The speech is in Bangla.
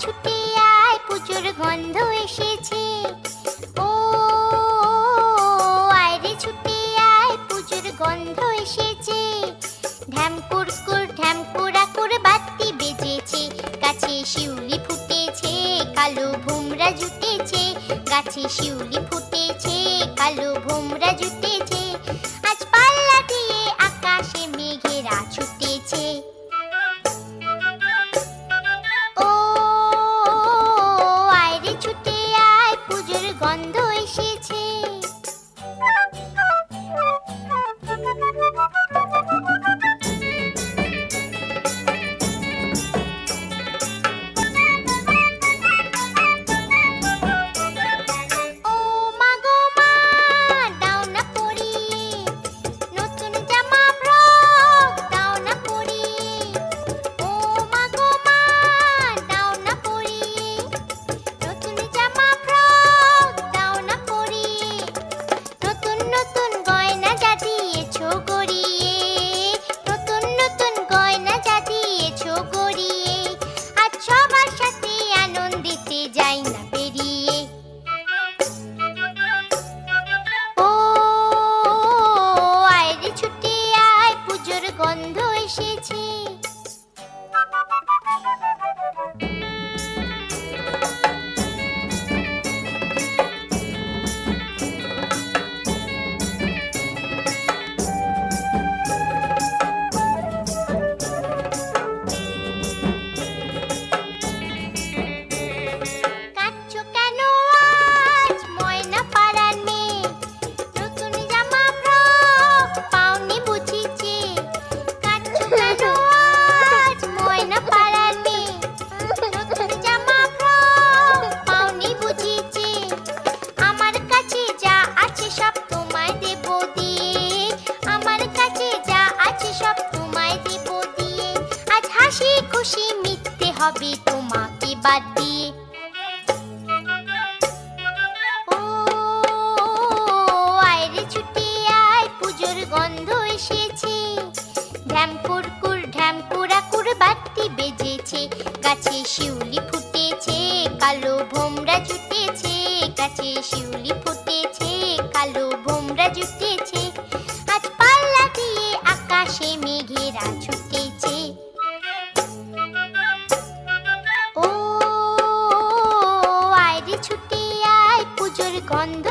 ছুটে আয় পুজোর গন্ধ এসেছে। ও আয় রে ছুটে আয় পুজোর গন্ধ এসেছে। কুর কুর বাতি বেজেছে। গাছে শিউলি ফুটেছে, কালো ভুমরা জুটেছে। গাছে শিউলি ফুটে এসেছে হবে তোমাকে বাদ দিয়ে ও আয়রে ছুটি আয়, পুজোর গন্ধ এসেছে। ঢ্যামকুর কুর ঢ্যামকুরা কুর বাতি বেজেছে। গাছে শিউলি ফুটেছে, কালো ভোমরা জুটেছে। গাছে শিউলি ফুটেছে, কালো ভোমরা জুটেছে। ছুটে আয় পুজোর গন্ধ